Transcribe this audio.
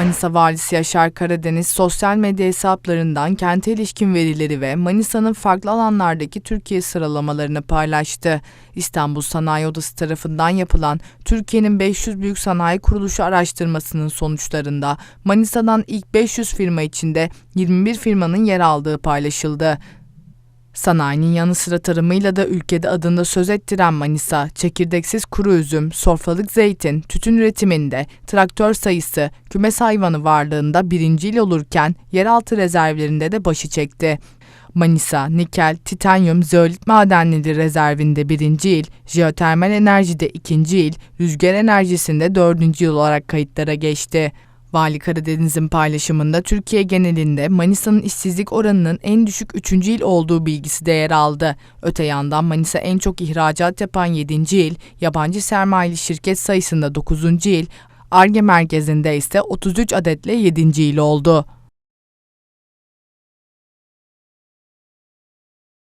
Manisa Valisi Yaşar Karadeniz sosyal medya hesaplarından kente ilişkin verileri ve Manisa'nın farklı alanlardaki Türkiye sıralamalarını paylaştı. İstanbul Sanayi Odası tarafından yapılan Türkiye'nin 500 büyük sanayi kuruluşu araştırmasının sonuçlarında Manisa'dan ilk 500 firma içinde 21 firmanın yer aldığı paylaşıldı. Sanayinin yanı sıra tarımıyla da ülkede adında söz ettiren Manisa, çekirdeksiz kuru üzüm, sofralık zeytin, tütün üretiminde, traktör sayısı, kümes hayvanı varlığında birincil olurken yeraltı rezervlerinde de başı çekti. Manisa, nikel, titanyum, zeolit madenleri rezervinde birinci il, jeotermal enerjide ikinci il, rüzgar enerjisinde dördüncü yıl olarak kayıtlara geçti. Vali Karadeniz'in paylaşımında Türkiye genelinde Manisa'nın işsizlik oranının en düşük 3. il olduğu bilgisi de yer aldı. Öte yandan Manisa en çok ihracat yapan 7. il, yabancı sermayeli şirket sayısında 9. il, ARGE merkezinde ise 33 adetle 7. il oldu.